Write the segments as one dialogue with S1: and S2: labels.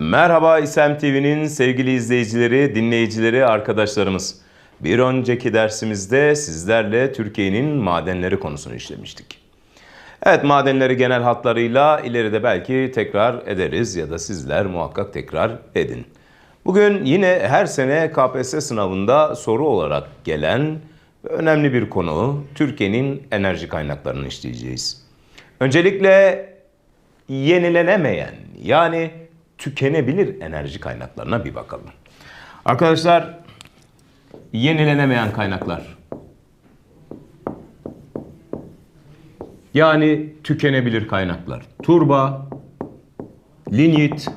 S1: Merhaba İSEM TV'nin sevgili izleyicileri, dinleyicileri, arkadaşlarımız. Bir önceki dersimizde sizlerle Türkiye'nin madenleri konusunu işlemiştik. Evet madenleri genel hatlarıyla ileride belki tekrar ederiz ya da sizler muhakkak tekrar edin. Bugün yine her sene KPSS sınavında soru olarak gelen önemli bir konu Türkiye'nin enerji kaynaklarını işleyeceğiz. Öncelikle yenilenemeyen yani tükenebilir enerji kaynaklarına bir bakalım. Arkadaşlar yenilenemeyen kaynaklar. Yani tükenebilir kaynaklar. Turba, linyit,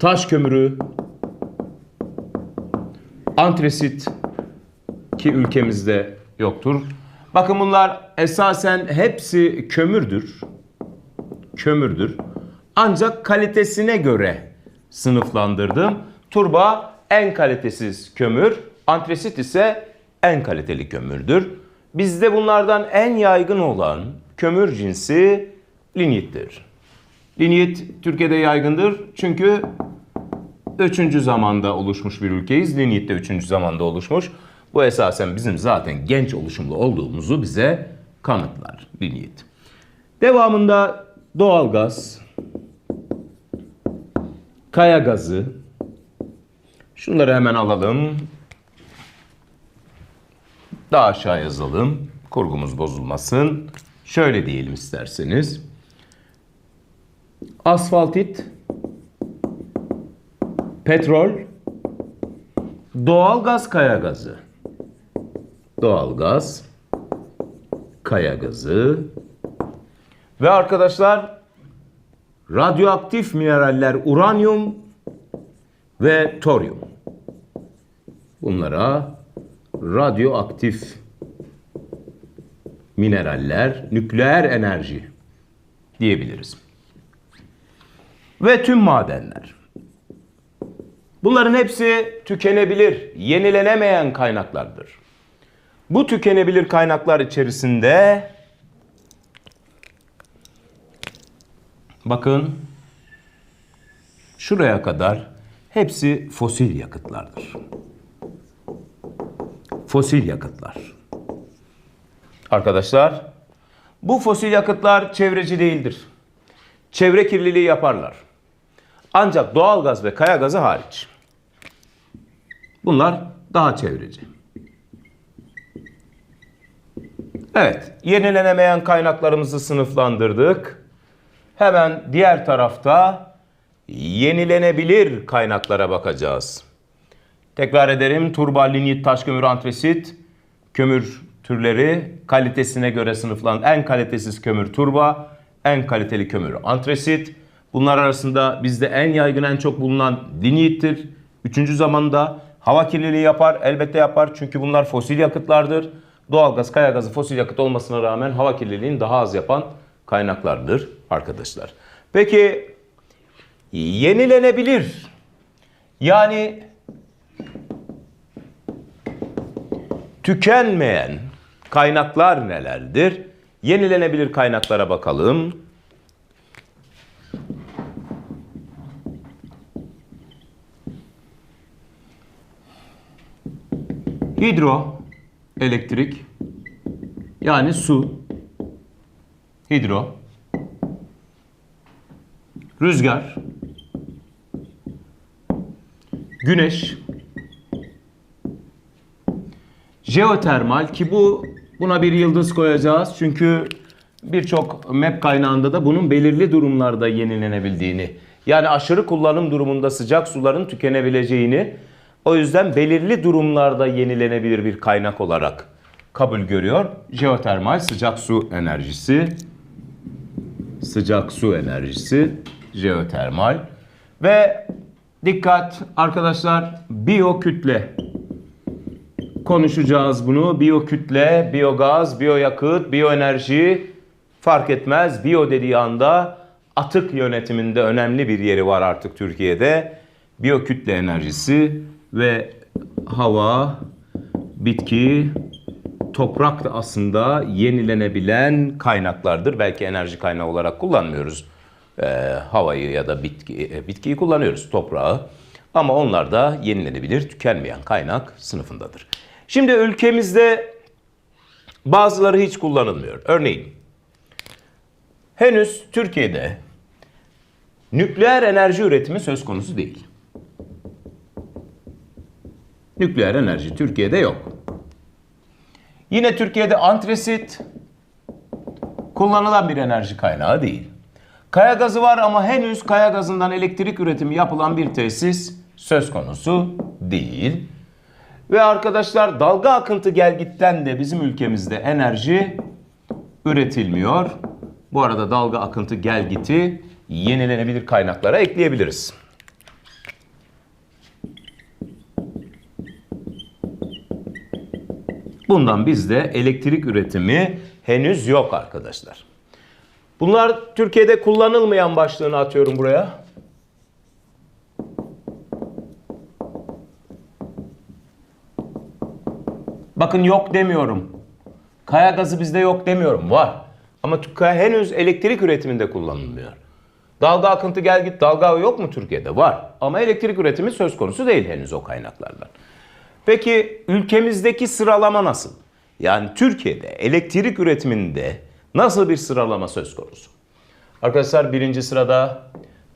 S1: taş kömürü, antresit ki ülkemizde yoktur. Bakın bunlar esasen hepsi kömürdür. Kömürdür. Ancak kalitesine göre sınıflandırdım. Turba en kalitesiz kömür, antresit ise en kaliteli kömürdür. Bizde bunlardan en yaygın olan kömür cinsi linyittir. Linyit Türkiye'de yaygındır çünkü 3. zamanda oluşmuş bir ülkeyiz. Linyit de 3. zamanda oluşmuş. Bu esasen bizim zaten genç oluşumlu olduğumuzu bize kanıtlar linyit. Devamında doğalgaz, kaya gazı. Şunları hemen alalım. Daha aşağı yazalım. Kurgumuz bozulmasın. Şöyle diyelim isterseniz. Asfaltit, petrol, doğalgaz kaya gazı. Doğalgaz, kaya gazı ve arkadaşlar radyoaktif mineraller uranyum ve toryum. Bunlara radyoaktif mineraller, nükleer enerji diyebiliriz. Ve tüm madenler. Bunların hepsi tükenebilir, yenilenemeyen kaynaklardır. Bu tükenebilir kaynaklar içerisinde bakın şuraya kadar hepsi fosil yakıtlardır. Fosil yakıtlar. Arkadaşlar, bu fosil yakıtlar çevreci değildir. Çevre kirliliği yaparlar. Ancak doğalgaz ve kaya gazı hariç. Bunlar daha çevreci. Evet, yenilenemeyen kaynaklarımızı sınıflandırdık. Hemen diğer tarafta yenilenebilir kaynaklara bakacağız. Tekrar ederim, turba, linyit, taş kömür, antresit, kömür türleri kalitesine göre sınıflan. En kalitesiz kömür turba, en kaliteli kömür antresit. Bunlar arasında bizde en yaygın, en çok bulunan linyittir. Üçüncü zamanda hava kirliliği yapar, elbette yapar çünkü bunlar fosil yakıtlardır. Doğalgaz, kaya gazı fosil yakıt olmasına rağmen hava kirliliğini daha az yapan kaynaklardır arkadaşlar. Peki yenilenebilir yani tükenmeyen kaynaklar nelerdir? Yenilenebilir kaynaklara bakalım. Hidro, elektrik, yani su, hidro, rüzgar, güneş, jeotermal ki bu buna bir yıldız koyacağız. Çünkü birçok map kaynağında da bunun belirli durumlarda yenilenebildiğini yani aşırı kullanım durumunda sıcak suların tükenebileceğini o yüzden belirli durumlarda yenilenebilir bir kaynak olarak kabul görüyor. Jeotermal sıcak su enerjisi. Sıcak su enerjisi jeotermal ve dikkat arkadaşlar biyokütle konuşacağız bunu. Biyokütle, biyogaz, biyoyakıt, biyoenerji fark etmez. Biyo dediği anda atık yönetiminde önemli bir yeri var artık Türkiye'de. Biyokütle enerjisi ve hava, bitki, toprak da aslında yenilenebilen kaynaklardır. Belki enerji kaynağı olarak kullanmıyoruz. E, havayı ya da bitki, e, bitkiyi kullanıyoruz, toprağı. Ama onlar da yenilenebilir, tükenmeyen kaynak sınıfındadır. Şimdi ülkemizde bazıları hiç kullanılmıyor. Örneğin henüz Türkiye'de nükleer enerji üretimi söz konusu değil. Nükleer enerji Türkiye'de yok. Yine Türkiye'de antresit kullanılan bir enerji kaynağı değil. Kaya gazı var ama henüz kaya gazından elektrik üretimi yapılan bir tesis söz konusu değil. Ve arkadaşlar dalga akıntı gelgitten de bizim ülkemizde enerji üretilmiyor. Bu arada dalga akıntı gelgiti yenilenebilir kaynaklara ekleyebiliriz. Bundan bizde elektrik üretimi henüz yok arkadaşlar. Bunlar Türkiye'de kullanılmayan başlığını atıyorum buraya. Bakın yok demiyorum. Kaya gazı bizde yok demiyorum. Var. Ama henüz elektrik üretiminde kullanılmıyor. Dalga akıntı gel git dalga yok mu Türkiye'de? Var. Ama elektrik üretimi söz konusu değil henüz o kaynaklardan. Peki ülkemizdeki sıralama nasıl? Yani Türkiye'de elektrik üretiminde nasıl bir sıralama söz konusu? Arkadaşlar birinci sırada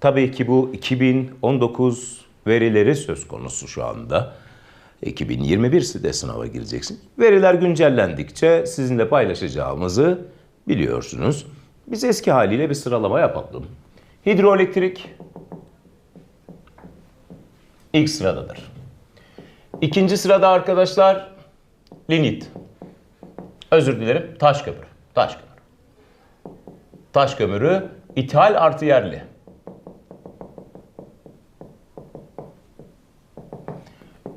S1: tabii ki bu 2019 verileri söz konusu şu anda. 2021 de sınava gireceksin. Veriler güncellendikçe sizinle paylaşacağımızı biliyorsunuz. Biz eski haliyle bir sıralama yapalım. Hidroelektrik ilk sıradadır. İkinci sırada arkadaşlar lignit. Özür dilerim taş kömürü. Taş kömürü. Taş kömürü ithal artı yerli.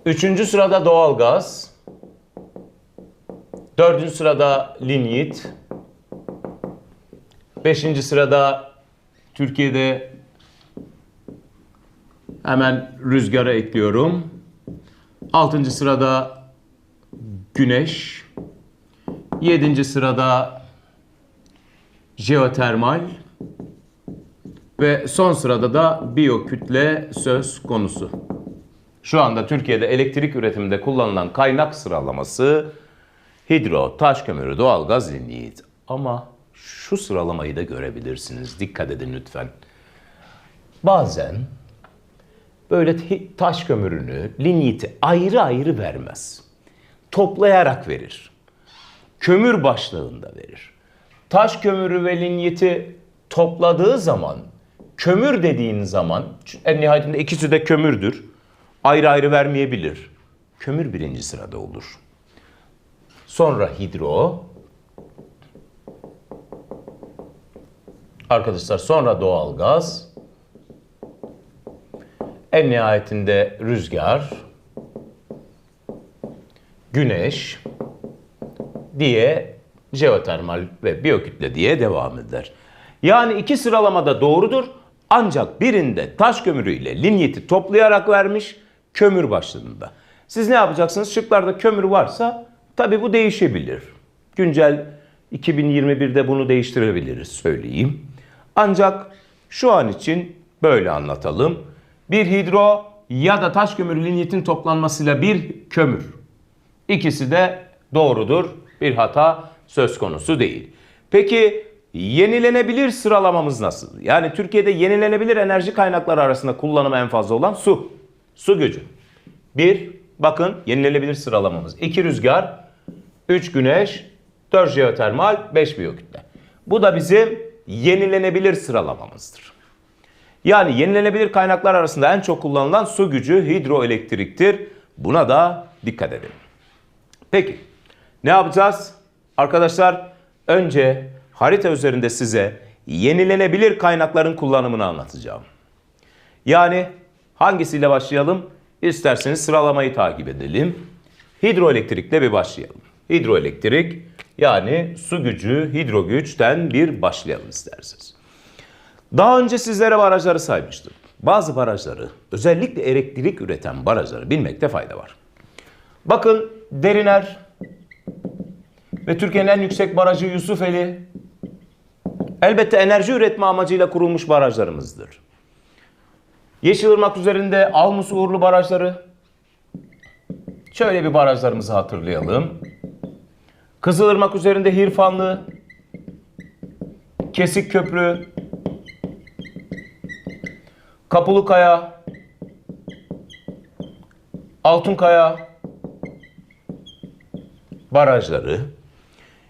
S1: Üçüncü sırada doğalgaz. Dördüncü sırada lignit. Beşinci sırada Türkiye'de hemen rüzgara ekliyorum. Altıncı sırada güneş. Yedinci sırada jeotermal. Ve son sırada da biyokütle söz konusu. Şu anda Türkiye'de elektrik üretiminde kullanılan kaynak sıralaması hidro, taş kömürü, doğalgaz, lignit. Ama şu sıralamayı da görebilirsiniz. Dikkat edin lütfen. Bazen böyle taş kömürünü, ligniti ayrı ayrı vermez. Toplayarak verir. Kömür başlığında verir. Taş kömürü ve ligniti topladığı zaman, kömür dediğin zaman, en nihayetinde ikisi de kömürdür. Ayrı ayrı vermeyebilir. Kömür birinci sırada olur. Sonra hidro. Arkadaşlar sonra doğalgaz. En nihayetinde rüzgar, güneş diye jeotermal ve biyokütle diye devam eder. Yani iki sıralamada doğrudur ancak birinde taş kömürü ile ligniti toplayarak vermiş kömür başlığında. Siz ne yapacaksınız? Şıklarda kömür varsa tabi bu değişebilir. Güncel 2021'de bunu değiştirebiliriz söyleyeyim. Ancak şu an için böyle anlatalım. Bir hidro ya da taş kömürü lignitin toplanmasıyla bir kömür. İkisi de doğrudur. Bir hata söz konusu değil. Peki yenilenebilir sıralamamız nasıl? Yani Türkiye'de yenilenebilir enerji kaynakları arasında kullanımı en fazla olan su. Su gücü. Bir, bakın yenilenebilir sıralamamız. İki rüzgar, üç güneş, dört jeotermal, beş biyokütle. Bu da bizim yenilenebilir sıralamamızdır. Yani yenilenebilir kaynaklar arasında en çok kullanılan su gücü hidroelektriktir. Buna da dikkat edelim. Peki ne yapacağız? Arkadaşlar önce harita üzerinde size yenilenebilir kaynakların kullanımını anlatacağım. Yani hangisiyle başlayalım? İsterseniz sıralamayı takip edelim. Hidroelektrikle bir başlayalım. Hidroelektrik yani su gücü, hidro güçten bir başlayalım isterseniz. Daha önce sizlere barajları saymıştım. Bazı barajları, özellikle elektrik üreten barajları bilmekte fayda var. Bakın Deriner ve Türkiye'nin en yüksek barajı Yusufeli Elbette enerji üretme amacıyla kurulmuş barajlarımızdır. Yeşilırmak üzerinde Almus Uğurlu barajları. Şöyle bir barajlarımızı hatırlayalım. Kızılırmak üzerinde Hirfanlı, Kesik Köprü, Kapılıkaya, Altunkaya barajları.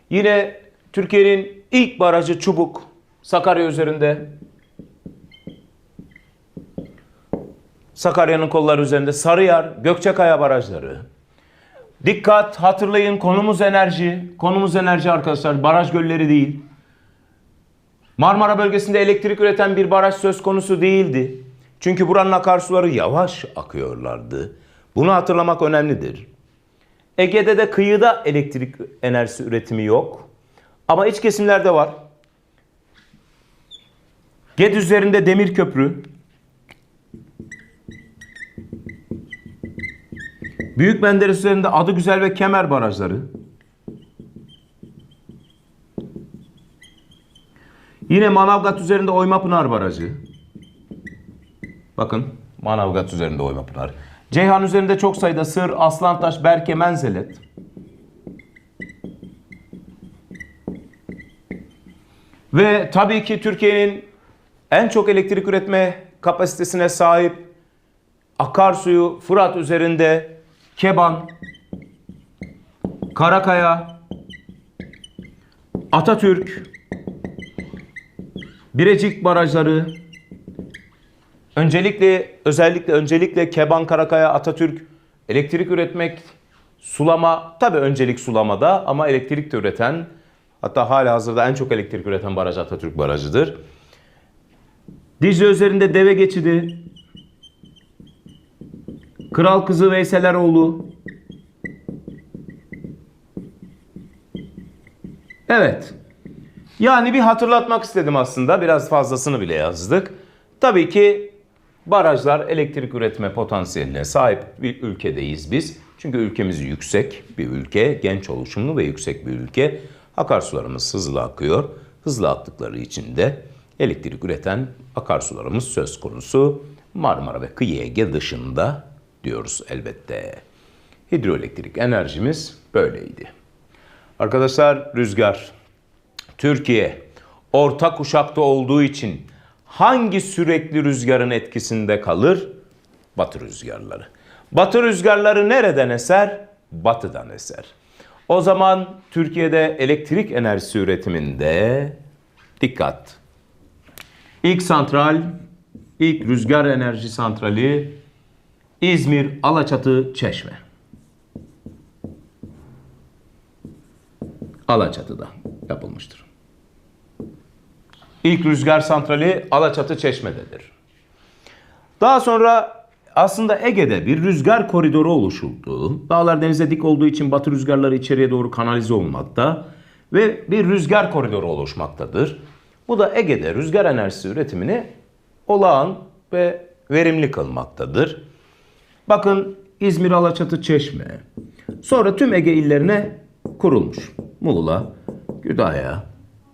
S1: Yine Türkiye'nin ilk barajı Çubuk, Sakarya üzerinde. Sakarya'nın kolları üzerinde Sarıyer, Gökçekaya barajları. Dikkat hatırlayın konumuz enerji. Konumuz enerji arkadaşlar baraj gölleri değil. Marmara bölgesinde elektrik üreten bir baraj söz konusu değildi. Çünkü buranın akarsuları yavaş akıyorlardı. Bunu hatırlamak önemlidir. Ege'de de kıyıda elektrik enerjisi üretimi yok. Ama iç kesimlerde var. Ged üzerinde demir köprü. Büyük Menderes üzerinde adı güzel ve kemer barajları. Yine Manavgat üzerinde Oymapınar Barajı. Bakın Manavgat üzerinde Oymapınar. Ceyhan üzerinde çok sayıda Sır, Aslantaş, Berke, Menzelet. Ve tabii ki Türkiye'nin en çok elektrik üretme kapasitesine sahip akarsuyu Fırat üzerinde Keban, Karakaya, Atatürk, Birecik barajları, öncelikle özellikle öncelikle Keban, Karakaya, Atatürk elektrik üretmek, sulama tabii öncelik sulamada ama elektrik de üreten hatta hala hazırda en çok elektrik üreten baraj Atatürk barajıdır. Dicle üzerinde deve geçidi, Kral kızı Veyseleroğlu. Evet. Yani bir hatırlatmak istedim aslında. Biraz fazlasını bile yazdık. Tabii ki barajlar elektrik üretme potansiyeline sahip bir ülkedeyiz biz. Çünkü ülkemiz yüksek bir ülke, genç oluşumlu ve yüksek bir ülke. Akarsularımız hızlı akıyor. Hızlı aktıkları için de elektrik üreten akarsularımız söz konusu. Marmara ve Kıyı Ege dışında diyoruz elbette. Hidroelektrik enerjimiz böyleydi. Arkadaşlar rüzgar Türkiye orta kuşakta olduğu için hangi sürekli rüzgarın etkisinde kalır? Batı rüzgarları. Batı rüzgarları nereden eser? Batıdan eser. O zaman Türkiye'de elektrik enerjisi üretiminde dikkat. İlk santral, ilk rüzgar enerji santrali İzmir, Alaçatı, Çeşme. Alaçatı'da yapılmıştır. İlk rüzgar santrali Alaçatı Çeşme'dedir. Daha sonra aslında Ege'de bir rüzgar koridoru oluşuldu. Dağlar denize dik olduğu için batı rüzgarları içeriye doğru kanalize olmakta ve bir rüzgar koridoru oluşmaktadır. Bu da Ege'de rüzgar enerjisi üretimini olağan ve verimli kılmaktadır. Bakın İzmir, Alaçatı, Çeşme. Sonra tüm Ege illerine kurulmuş. Muğla, Kütahya,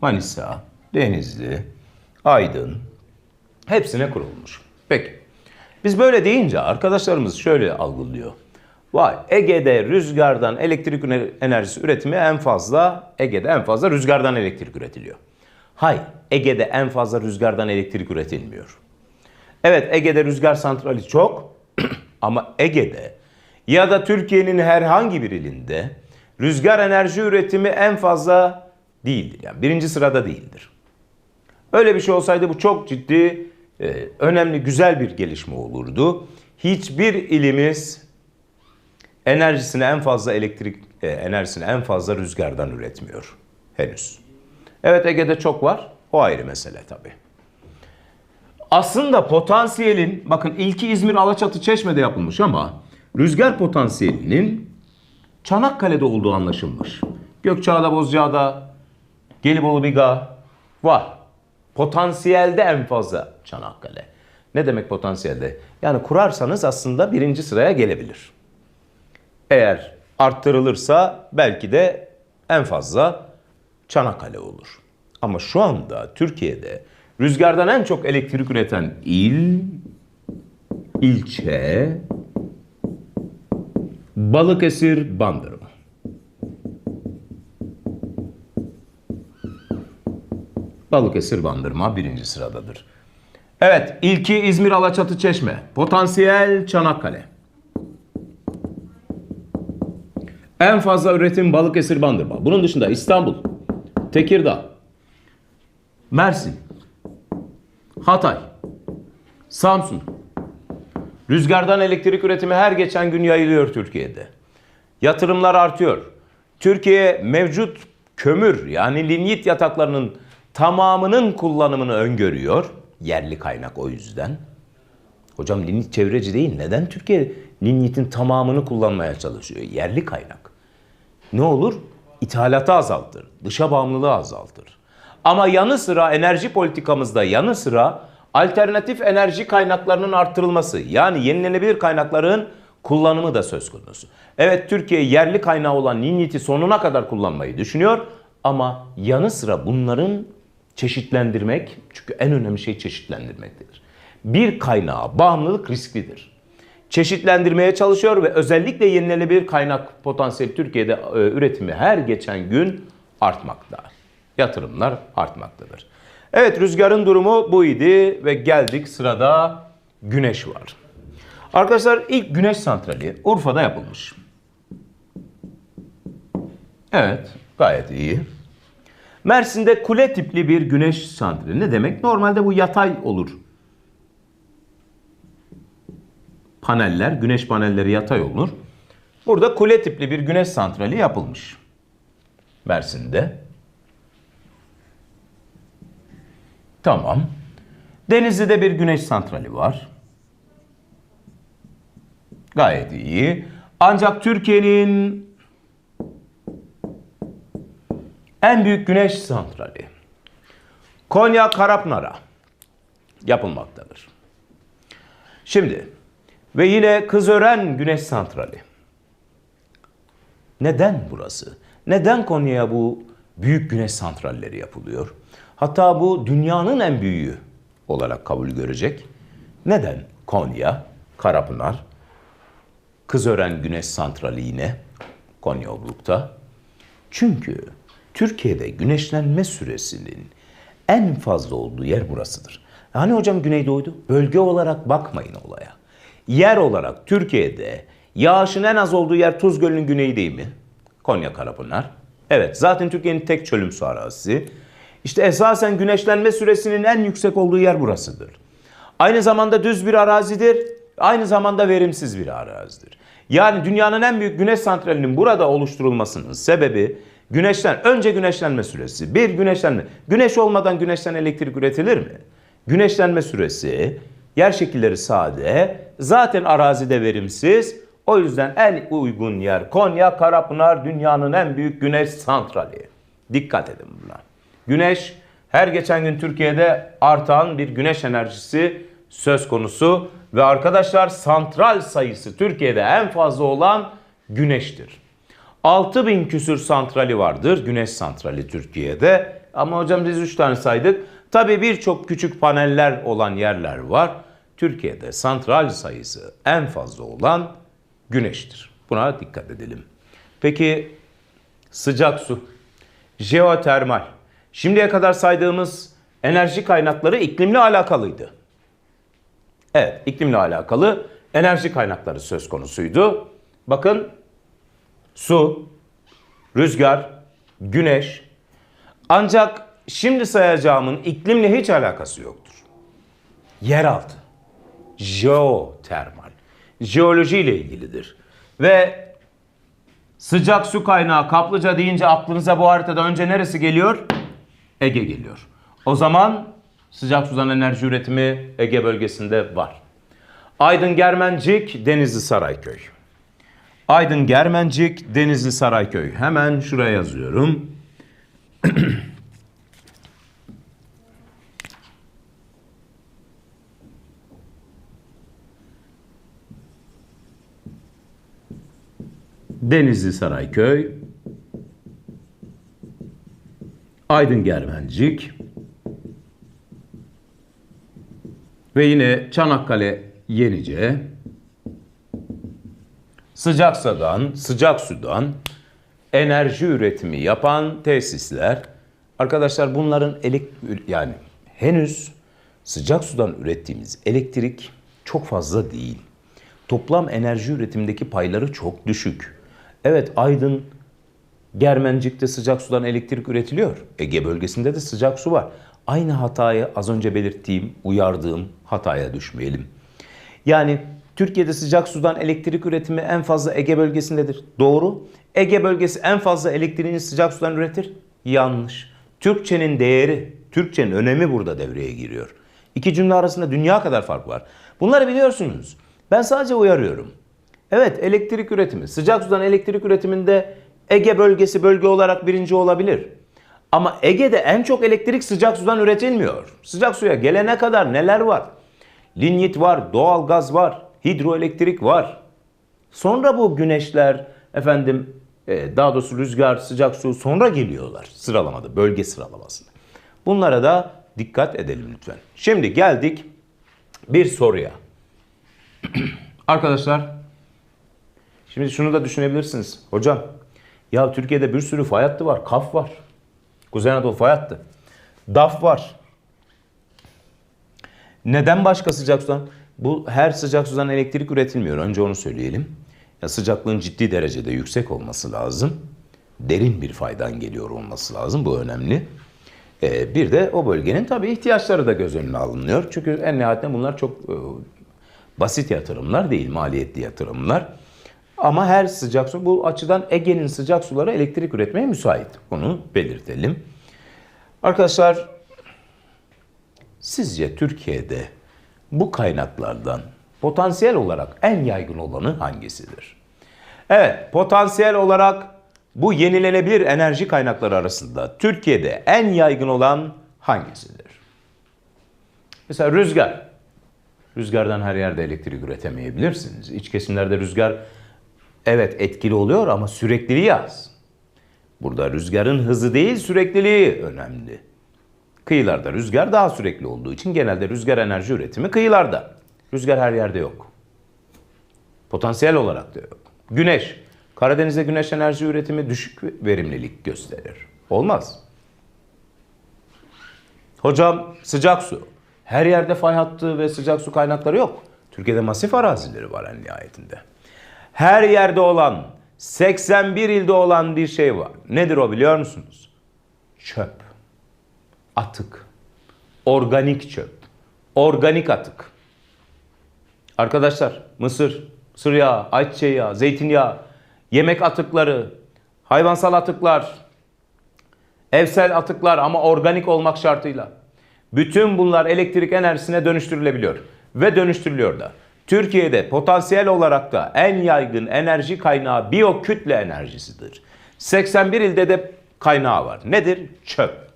S1: Manisa, Denizli, Aydın hepsine kurulmuş. Peki. Biz böyle deyince arkadaşlarımız şöyle algılıyor. Vay Ege'de rüzgardan elektrik enerjisi üretimi en fazla Ege'de en fazla rüzgardan elektrik üretiliyor. Hayır, Ege'de en fazla rüzgardan elektrik üretilmiyor. Evet Ege'de rüzgar santrali çok ama Ege'de ya da Türkiye'nin herhangi bir ilinde rüzgar enerji üretimi en fazla değildir. Yani birinci sırada değildir. Öyle bir şey olsaydı bu çok ciddi, e, önemli, güzel bir gelişme olurdu. Hiçbir ilimiz enerjisini en fazla elektrik e, enerjisini en fazla rüzgardan üretmiyor henüz. Evet Ege'de çok var. O ayrı mesele tabii. Aslında potansiyelin bakın ilki İzmir, Alaçatı, Çeşme'de yapılmış ama rüzgar potansiyelinin Çanakkale'de olduğu anlaşılmış. Gökçeada, Bozcaada, Gelibolu, Biga var. Potansiyelde en fazla Çanakkale. Ne demek potansiyelde? Yani kurarsanız aslında birinci sıraya gelebilir. Eğer arttırılırsa belki de en fazla Çanakkale olur. Ama şu anda Türkiye'de rüzgardan en çok elektrik üreten il, ilçe, Balıkesir, Bandırma. Balıkesir, Bandırma birinci sıradadır. Evet, ilki İzmir, Alaçatı, Çeşme. Potansiyel Çanakkale. En fazla üretim Balıkesir, Bandırma. Bunun dışında İstanbul, Tekirdağ, Mersin, Hatay, Samsun. Rüzgardan elektrik üretimi her geçen gün yayılıyor Türkiye'de. Yatırımlar artıyor. Türkiye mevcut kömür yani linyit yataklarının tamamının kullanımını öngörüyor. Yerli kaynak o yüzden. Hocam linyit çevreci değil. Neden Türkiye linyitin tamamını kullanmaya çalışıyor? Yerli kaynak. Ne olur? İthalatı azaltır. Dışa bağımlılığı azaltır. Ama yanı sıra enerji politikamızda yanı sıra alternatif enerji kaynaklarının artırılması yani yenilenebilir kaynakların kullanımı da söz konusu. Evet Türkiye yerli kaynağı olan linyiti sonuna kadar kullanmayı düşünüyor ama yanı sıra bunların çeşitlendirmek çünkü en önemli şey çeşitlendirmektir. Bir kaynağa bağımlılık risklidir. Çeşitlendirmeye çalışıyor ve özellikle yenilenebilir kaynak potansiyeli Türkiye'de e, üretimi her geçen gün artmakta. Yatırımlar artmaktadır. Evet rüzgarın durumu bu idi ve geldik sırada güneş var. Arkadaşlar ilk güneş santrali Urfa'da yapılmış. Evet gayet iyi. Mersin'de kule tipli bir güneş santrali. Ne demek? Normalde bu yatay olur. Paneller, güneş panelleri yatay olur. Burada kule tipli bir güneş santrali yapılmış. Mersin'de. Tamam. Denizli'de bir güneş santrali var. Gayet iyi. Ancak Türkiye'nin en büyük güneş santrali Konya Karapınar'a yapılmaktadır. Şimdi ve yine Kızören Güneş Santrali. Neden burası? Neden Konya'ya bu büyük güneş santralleri yapılıyor? Hatta bu dünyanın en büyüğü olarak kabul görecek. Neden Konya, Karapınar, Kızören Güneş Santrali yine Konya Obruk'ta? Çünkü Türkiye'de güneşlenme süresinin en fazla olduğu yer burasıdır. Hani hocam Güneydoğu'ydu? Bölge olarak bakmayın olaya. Yer olarak Türkiye'de yağışın en az olduğu yer Tuz Gölü'nün güneyi değil mi? Konya Karapınar. Evet zaten Türkiye'nin tek çölümsü arazisi. İşte esasen güneşlenme süresinin en yüksek olduğu yer burasıdır. Aynı zamanda düz bir arazidir. Aynı zamanda verimsiz bir arazidir. Yani dünyanın en büyük güneş santralinin burada oluşturulmasının sebebi güneşten önce güneşlenme süresi. Bir güneşlenme. Güneş olmadan güneşten elektrik üretilir mi? Güneşlenme süresi, yer şekilleri sade, zaten arazide verimsiz. O yüzden en uygun yer Konya Karapınar dünyanın en büyük güneş santrali. Dikkat edin buna. Güneş her geçen gün Türkiye'de artan bir güneş enerjisi söz konusu ve arkadaşlar santral sayısı Türkiye'de en fazla olan güneştir. 6000 küsür santrali vardır güneş santrali Türkiye'de. Ama hocam biz 3 tane saydık. Tabii birçok küçük paneller olan yerler var. Türkiye'de santral sayısı en fazla olan güneştir. Buna dikkat edelim. Peki sıcak su, jeotermal. Şimdiye kadar saydığımız enerji kaynakları iklimle alakalıydı. Evet, iklimle alakalı enerji kaynakları söz konusuydu. Bakın su, rüzgar, güneş. Ancak şimdi sayacağımın iklimle hiç alakası yoktur. Yeraltı, jeotermal, jeoloji ile ilgilidir. Ve sıcak su kaynağı kaplıca deyince aklınıza bu haritada önce neresi geliyor? Ege geliyor. O zaman sıcak sudan enerji üretimi Ege bölgesinde var. Aydın Germencik, Denizli Sarayköy. Aydın Germencik, Denizli Sarayköy. Hemen şuraya yazıyorum. Denizli Sarayköy. Aydın Germencik ve yine Çanakkale Yenice sıcak sudan, sıcak sudan enerji üretimi yapan tesisler. Arkadaşlar bunların elek yani henüz sıcak sudan ürettiğimiz elektrik çok fazla değil. Toplam enerji üretimindeki payları çok düşük. Evet Aydın Germencik'te sıcak sudan elektrik üretiliyor. Ege bölgesinde de sıcak su var. Aynı hatayı az önce belirttiğim, uyardığım hataya düşmeyelim. Yani Türkiye'de sıcak sudan elektrik üretimi en fazla Ege bölgesindedir. Doğru. Ege bölgesi en fazla elektriğini sıcak sudan üretir. Yanlış. Türkçenin değeri, Türkçenin önemi burada devreye giriyor. İki cümle arasında dünya kadar fark var. Bunları biliyorsunuz. Ben sadece uyarıyorum. Evet elektrik üretimi, sıcak sudan elektrik üretiminde Ege bölgesi bölge olarak birinci olabilir. Ama Ege'de en çok elektrik sıcak sudan üretilmiyor. Sıcak suya gelene kadar neler var? Linyit var, doğal gaz var, hidroelektrik var. Sonra bu güneşler, efendim e, daha doğrusu rüzgar, sıcak su sonra geliyorlar sıralamada, bölge sıralamasında. Bunlara da dikkat edelim lütfen. Şimdi geldik bir soruya. Arkadaşlar, şimdi şunu da düşünebilirsiniz. Hocam, ya Türkiye'de bir sürü fay hattı var, KAF var. Kuzey Anadolu fay hattı. DAF var. Neden başka sıcak sudan? Bu her sıcak sudan elektrik üretilmiyor. Önce onu söyleyelim. Ya sıcaklığın ciddi derecede yüksek olması lazım. Derin bir faydan geliyor olması lazım. Bu önemli. Ee, bir de o bölgenin tabii ihtiyaçları da göz önüne alınıyor. Çünkü en nihayetinde bunlar çok e, basit yatırımlar değil, maliyetli yatırımlar. Ama her sıcak su bu açıdan Ege'nin sıcak suları elektrik üretmeye müsait. Bunu belirtelim. Arkadaşlar sizce Türkiye'de bu kaynaklardan potansiyel olarak en yaygın olanı hangisidir? Evet, potansiyel olarak bu yenilenebilir enerji kaynakları arasında Türkiye'de en yaygın olan hangisidir? Mesela rüzgar. Rüzgardan her yerde elektrik üretemeyebilirsiniz. İç kesimlerde rüzgar evet etkili oluyor ama sürekliliği az. Burada rüzgarın hızı değil sürekliliği önemli. Kıyılarda rüzgar daha sürekli olduğu için genelde rüzgar enerji üretimi kıyılarda. Rüzgar her yerde yok. Potansiyel olarak da yok. Güneş. Karadeniz'de güneş enerji üretimi düşük verimlilik gösterir. Olmaz. Hocam sıcak su. Her yerde fay hattı ve sıcak su kaynakları yok. Türkiye'de masif arazileri var en nihayetinde. Her yerde olan, 81 ilde olan bir şey var. Nedir o biliyor musunuz? Çöp. Atık. Organik çöp. Organik atık. Arkadaşlar mısır, mısır yağı, ayçiçeği yağı, zeytinyağı, yemek atıkları, hayvansal atıklar, evsel atıklar ama organik olmak şartıyla. Bütün bunlar elektrik enerjisine dönüştürülebiliyor ve dönüştürülüyor da. Türkiye'de potansiyel olarak da en yaygın enerji kaynağı biyokütle enerjisidir. 81 ilde de kaynağı var. Nedir? Çöp.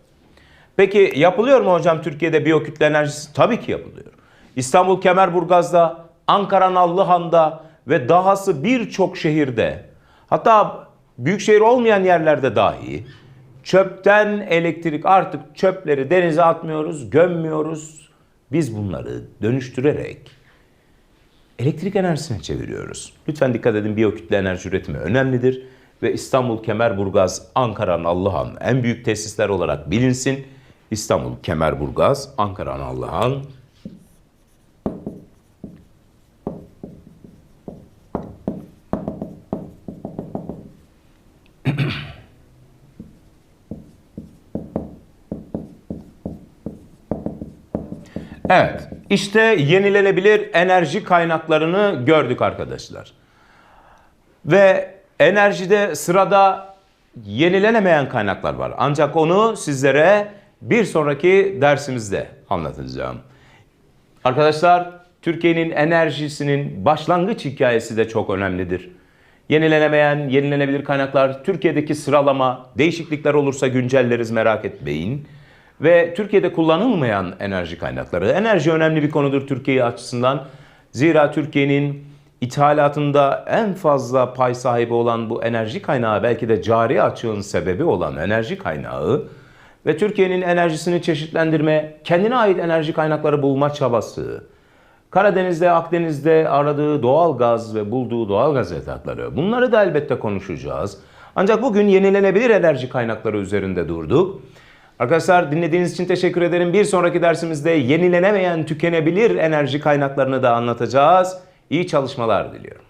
S1: Peki yapılıyor mu hocam Türkiye'de biyokütle enerjisi? Tabii ki yapılıyor. İstanbul Kemerburgaz'da, Ankara Nallıhan'da ve dahası birçok şehirde hatta büyük şehir olmayan yerlerde dahi çöpten elektrik artık çöpleri denize atmıyoruz, gömmüyoruz. Biz bunları dönüştürerek elektrik enerjisine çeviriyoruz. Lütfen dikkat edin biyokütle enerji üretimi önemlidir ve İstanbul Kemerburgaz, Ankara Nallıhan en büyük tesisler olarak bilinsin. İstanbul Kemerburgaz, Ankara Nallıhan Evet, işte yenilenebilir enerji kaynaklarını gördük arkadaşlar. Ve enerjide sırada yenilenemeyen kaynaklar var. Ancak onu sizlere bir sonraki dersimizde anlatacağım. Arkadaşlar, Türkiye'nin enerjisinin başlangıç hikayesi de çok önemlidir. Yenilenemeyen, yenilenebilir kaynaklar, Türkiye'deki sıralama, değişiklikler olursa güncelleriz merak etmeyin ve Türkiye'de kullanılmayan enerji kaynakları. Enerji önemli bir konudur Türkiye açısından. Zira Türkiye'nin ithalatında en fazla pay sahibi olan bu enerji kaynağı belki de cari açığın sebebi olan enerji kaynağı ve Türkiye'nin enerjisini çeşitlendirme, kendine ait enerji kaynakları bulma çabası, Karadeniz'de, Akdeniz'de aradığı doğal gaz ve bulduğu doğal gaz yatakları. Bunları da elbette konuşacağız. Ancak bugün yenilenebilir enerji kaynakları üzerinde durduk. Arkadaşlar dinlediğiniz için teşekkür ederim. Bir sonraki dersimizde yenilenemeyen tükenebilir enerji kaynaklarını da anlatacağız. İyi çalışmalar diliyorum.